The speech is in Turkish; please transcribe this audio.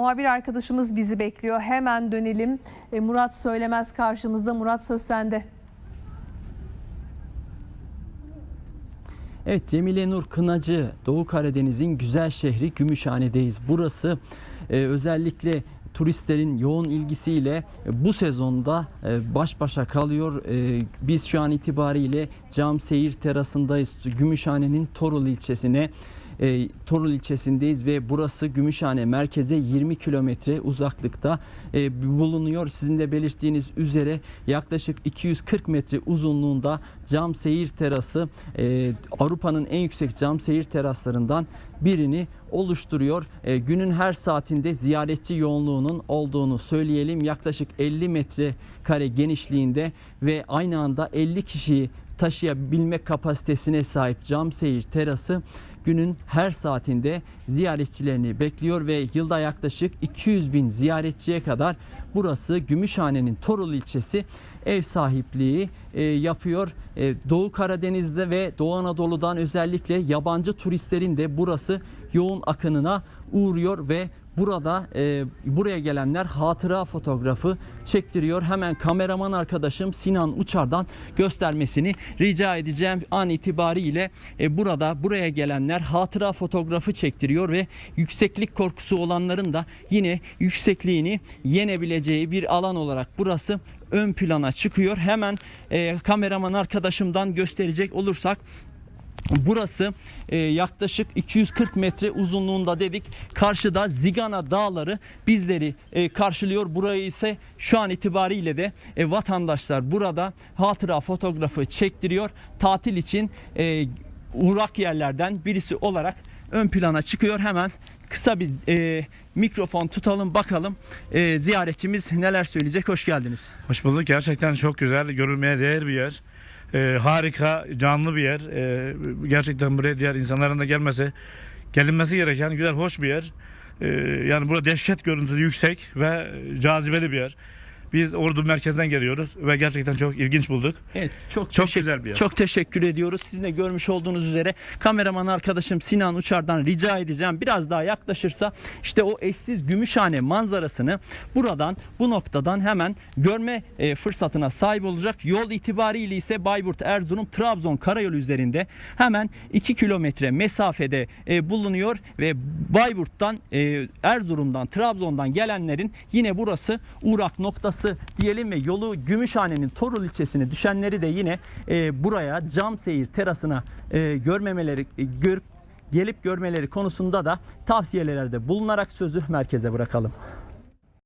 muhabir arkadaşımız bizi bekliyor. Hemen dönelim. E, Murat Söylemez karşımızda. Murat söz sende. Evet Cemile Nur Kınacı Doğu Karadeniz'in güzel şehri Gümüşhane'deyiz. Burası e, özellikle turistlerin yoğun ilgisiyle e, bu sezonda e, baş başa kalıyor. Biz şu an itibariyle Cam Seyir Terası'ndayız. Gümüşhane'nin Torul ilçesine e, Torul ilçesindeyiz ve burası Gümüşhane merkeze 20 kilometre uzaklıkta e, bulunuyor. Sizin de belirttiğiniz üzere yaklaşık 240 metre uzunluğunda cam seyir terası e, Avrupa'nın en yüksek cam seyir teraslarından birini oluşturuyor. E, günün her saatinde ziyaretçi yoğunluğunun olduğunu söyleyelim. Yaklaşık 50 metre kare genişliğinde ve aynı anda 50 kişiyi taşıyabilme kapasitesine sahip cam seyir terası günün her saatinde ziyaretçilerini bekliyor ve yılda yaklaşık 200 bin ziyaretçiye kadar burası Gümüşhane'nin Torul ilçesi ev sahipliği e, yapıyor. E, Doğu Karadeniz'de ve Doğu Anadolu'dan özellikle yabancı turistlerin de burası yoğun akınına uğruyor ve Burada e, buraya gelenler hatıra fotoğrafı çektiriyor. Hemen kameraman arkadaşım Sinan Uçar'dan göstermesini rica edeceğim. An itibariyle e, burada buraya gelenler hatıra fotoğrafı çektiriyor ve yükseklik korkusu olanların da yine yüksekliğini yenebileceği bir alan olarak burası ön plana çıkıyor. Hemen e, kameraman arkadaşımdan gösterecek olursak Burası e, yaklaşık 240 metre uzunluğunda dedik. Karşıda Zigana Dağları bizleri e, karşılıyor. Burayı ise şu an itibariyle de e, vatandaşlar burada hatıra fotoğrafı çektiriyor. Tatil için e, uğrak yerlerden birisi olarak ön plana çıkıyor. Hemen kısa bir e, mikrofon tutalım bakalım e, ziyaretçimiz neler söyleyecek. Hoş geldiniz. Hoş bulduk. Gerçekten çok güzel, görülmeye değer bir yer. Ee, harika, canlı bir yer. Ee, gerçekten buraya diğer insanların da gelmesi, gelinmesi gereken güzel, hoş bir yer. Ee, yani burada dehşet görüntüsü yüksek ve cazibeli bir yer. Biz Ordu merkezden geliyoruz ve gerçekten çok ilginç bulduk. Evet çok Çok teşekkür- güzel bir yer. Çok teşekkür ediyoruz. Sizin de görmüş olduğunuz üzere kameraman arkadaşım Sinan Uçar'dan rica edeceğim. Biraz daha yaklaşırsa işte o eşsiz Gümüşhane manzarasını buradan bu noktadan hemen görme e, fırsatına sahip olacak. Yol itibariyle ise Bayburt, Erzurum, Trabzon karayolu üzerinde hemen 2 kilometre mesafede e, bulunuyor ve Bayburt'tan, e, Erzurum'dan, Trabzon'dan gelenlerin yine burası uğrak noktası diyelim ve yolu Gümüşhane'nin Torul ilçesine düşenleri de yine e, buraya cam seyir terasına e, görmemeleri e, gör, gelip görmeleri konusunda da tavsiyelerde bulunarak sözü merkeze bırakalım.